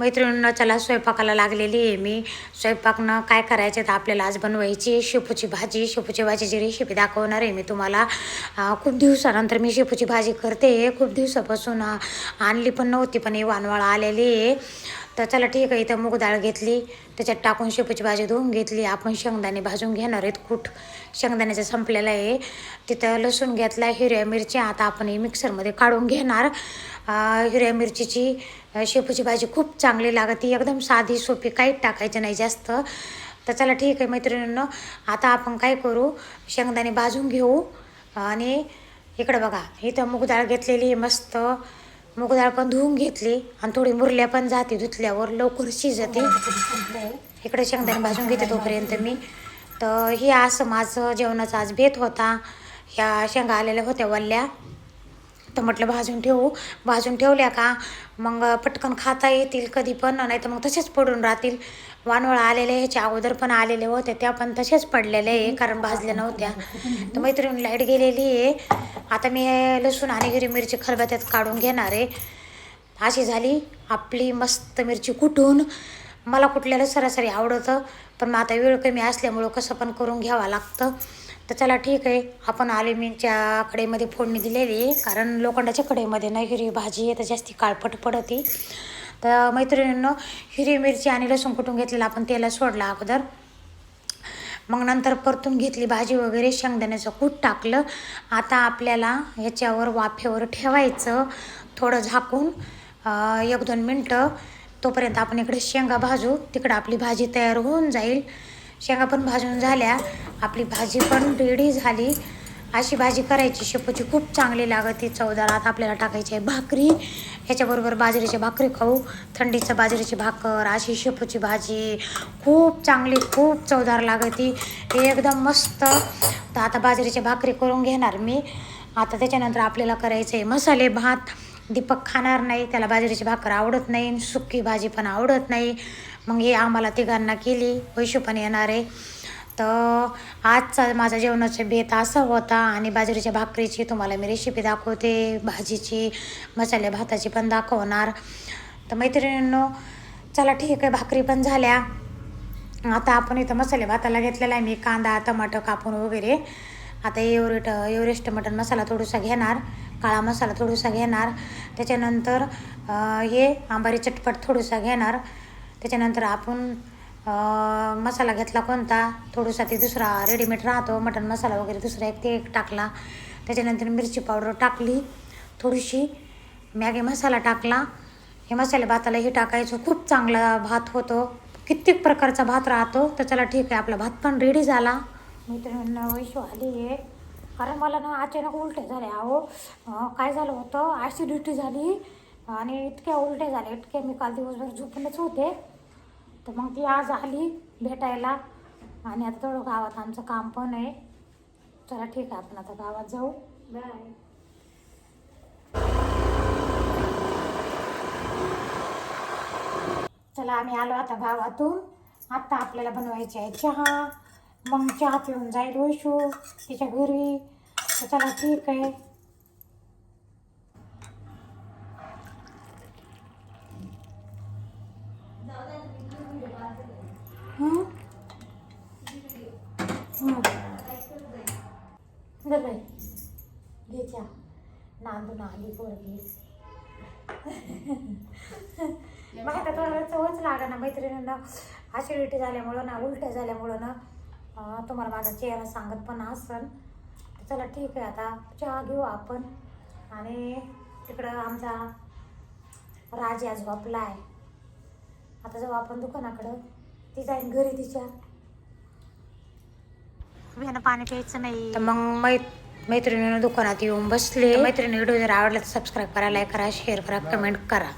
मैत्रिणींना चला स्वयंपाकाला लागलेली आहे मी. स्वयंपाकनं काय करायचं तर आपल्याला आज बनवायची शेपूची भाजी शेपूची भाजीची रेसिपी दाखवणार आहे मी तुम्हाला. खूप दिवसानंतर मी शेपूची भाजी करते. खूप दिवसापासून आणली पण नव्हती पण ही वानवाळा आलेली आहे. तर चला ठीक आहे इथं मूग डाळ घेतली त्याच्यात टाकून शेपूची भाजी धुवून घेतली. आपण शेंगदाणे भाजून घेणार आहेत कूट शेंगदाण्याचं संपलेलं आहे. तिथं लसूण घेतला हिरव्या मिरच्या आता आपण हे मिक्सरमध्ये काढून घेणार. हिरव्या मिरचीची शेपूची भाजी खूप चांगली लागते एकदम साधी सोपी काहीच टाकायचं नाही जास्त. तर चला ठीक आहे मैत्रिणींनो आता आपण काय करू? शेंगदाणे भाजून घेऊ. आणि इकडं बघा इथं मूग डाळ घेतलेली आहे मस्त. मूग डाळ पण धुवून घेतली आणि थोडी मुरल्या पण जाते धुतल्यावर लवकर शिजते. इकडे शेंगदाणे भाजून घेते तोपर्यंत मी. तर हे असं माझं जेवणाचा आज बेत होता. ह्या शेंगा आलेल्या होत्या वल्ल्या. तर म्हटलं भाजून ठेवू. भाजून ठेवल्या का? मग पटकन खाता येतील कधी पण नाही तर मग तसेच पडून राहतील. वानवळ आलेले ह्याच्या अगोदर पण आलेले होते त्या पण तसेच पडलेले आहे कारण भाजल्या नव्हत्या. तर मैत्रीण लाइट गेलेली आहे. आता मी लसूण आणि हिरवी मिरची खलबत्यात काढून घेणार आहे. अशी झाली आपली मस्त मिरची कुटून. मला कुठल्याला सरासरी आवडतं पण मग आता वेळ कमी असल्यामुळं कसं पण करून घ्यावं लागतं. तर चला ठीक आहे आपण अल्युमिनच्या कडेमध्ये फोडणी दिलेली आहे कारण लोखंडाच्या कडेमध्ये ना हिरवी भाजी आहे तर जास्ती काळपट पडती. तर मैत्रिणींनो हिरवी मिरची आणि लसूण कुटून घेतलेलं आपण तेला सोडला अगोदर. मग नंतर परतून घेतली भाजी वगैरे शेंगदाण्याचं कूट टाकलं. आता आपल्याला ह्याच्यावर वाफेवर ठेवायचं थोडं झाकून एक दोन मिनटं. तोपर्यंत आपण इकडे शेंगा भाजू तिकडं आपली भाजी तयार होऊन जाईल. शेंगा पण भाजून झाल्या. आपली भाजी पण रेडी झाली. अशी भाजी करायची शेपूची खूप चांगली लागते चवदार. आता आपल्याला टाकायची आहे भाकरी. ह्याच्याबरोबर बाजरीची भाकरी खाऊ. थंडीचं बाजरीची भाकर अशी शेपूची भाजी. खूप चांगली खूप चवदार लागते. एकदम मस्त. तर आता बाजरीची भाकरी करून घेणार मी. आता त्याच्यानंतर आपल्याला करायचं आहे मसाले भात. दीपक खाणार नाही त्याला बाजरीची भाकर आवडत नाही सुकी भाजी पण आवडत नाही. मग हे आम्हाला तिघांना केली वैशू पण येणार आहे. तर आजचा माझा जेवणाचा बेत असा होता आणि बाजरीच्या भाकरीची तुम्हाला मी रेसिपी दाखवते भाजीची मसाले भाताची पण दाखवणार. तर मैत्रिणींनो चला ठीक आहे भाकरी पण झाल्या. आता आपण इथं मसाले भाताला घेतलेला आहे मी कांदा टमाटर कापून वगैरे आता एवरेट एवरेस्ट मटन मसाला थोडासा घेणार काळा मसाला थोडासा घेणार. त्याच्यानंतर हे आंबारी चटपट थोडासा घेणार. त्याच्यानंतर आपण मसाला घेतला कोणता थोडासा ते दुसरा रेडीमेड राहतो. मटन मसाला वगैरे दुसरा एक ते एक टाकला. त्याच्यानंतर मिरची पावडर टाकली. थोडीशी मॅगी मसाला टाकला. हे मसाले भाताला हे टाकायचं. खूप चांगला भात होतो. कित्येक प्रकारचा भात राहतो. तर चला ठीक आहे आपला भात पण रेडी झाला. मित्रांनो वैशू आली आहे. कारण मला ना अचानक उलटे झाले अहो. काय झालं होतं? ॲसिडिटी झाली आणि इतक्या उलटे झाले इतके मी काल दिवसभर झोपूनच होते. तर मग ती आज आली भेटायला. आणि आता थोडं गावात आमचं काम पण आहे. चला ठीक आहे आपण आता गावात जाऊ. बाय. चला आम्ही आलो आता गावातून. आता आपल्याला बनवायचे आहे चहा. मग चहा पिऊन जाईल वैशू तिच्या घरी. चला ठीक आहे. हं? हं. नांदून आली पोरगी. मग आता थोडं चवच लागा ना मैत्रिणींना ॲसिडिटी झाल्यामुळं ना उलट्या झाल्यामुळं ना तुम्हाला माझा चेहरा सांगत पण असन. तर चला ठीक आहे आता चहा घेऊ आपण. आणि तिकडं आमचा राज आज झोपला आहे. आता जाऊ आपण दुकानाकडं. ती जाईन घरी तिच्या. ह्यानं पाणी प्यायचं नाही. तर मग मै मैत्रिणीनं दुकानात येऊन बसले. मैत्रिणी व्हिडिओ जर आवडला तर सबस्क्राईब करा लाईक करा शेअर करा कमेंट करा.